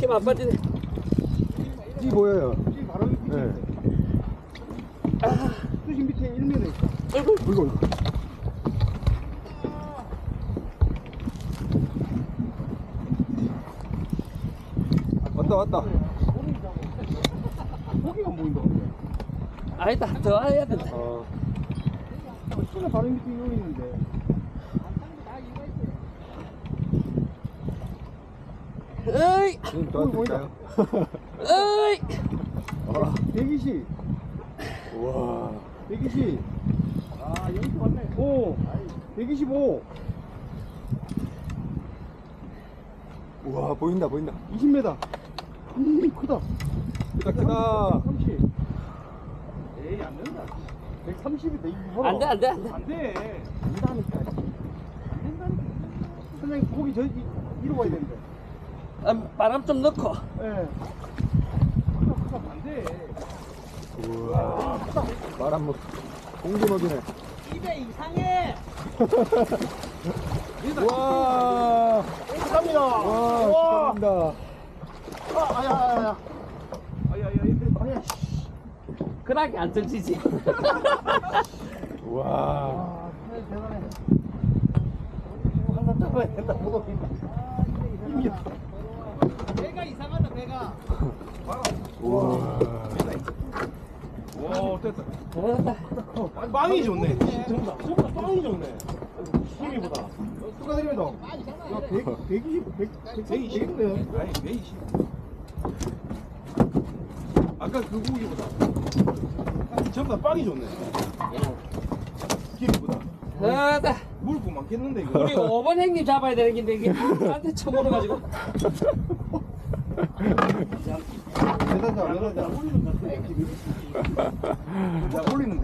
힘 안 빠지네. 이 보여요. 이 바로 밑에 네. 수심 밑에 1m 있어. 아이고, 이거 이거. 왔다 왔다. 고기가 안 보인다. 아니다. 더 해야 된다. 어. 수가 바로 밑에 여기 있는데. 어이, 님 도와드릴까요? 어이. 아, 120. 우와. 120. 아, 여기 왔네. 오. 125. 우와 보인다 보인다. 20m. 음, 크다. 크다 크다. 130. 에이, 안 된다. 130인데, 이거 안 돼, 안 돼, 안 돼. 안 돼. 된다니까. 안 된다니까. 선생님, 고기 저기, 이리 와야 되는데. 아, 바람 좀 넣고. 예. 우와. 바람 먹. 공기 먹이네. 입에 이상해. 우와. 감사합니다. 와 축하합니다. 아, 아야, 아야, 아야. 아야, 아야, 아야. 그러게 안 터지지. 우와. 아, 대단해. 한번 잡아야 된다. 힘이 배가. 우 와. 와, 됐다. 잘한다. 빵이 좋네. 정답. 정답 빵이 좋네. 힘이보다. 축하드립니다. 야, 100, 120, 100, 120. 120네요. 아니 120 아까 그 고기보다 다 빵이 좋네. 기름보다 잘한다. 물고 많겠는데 이거 우리 5번 형님 잡아야 되는 긴데 이게 나한테 쳐물어가지고. 대단하 다, 대단하다. 자 올리는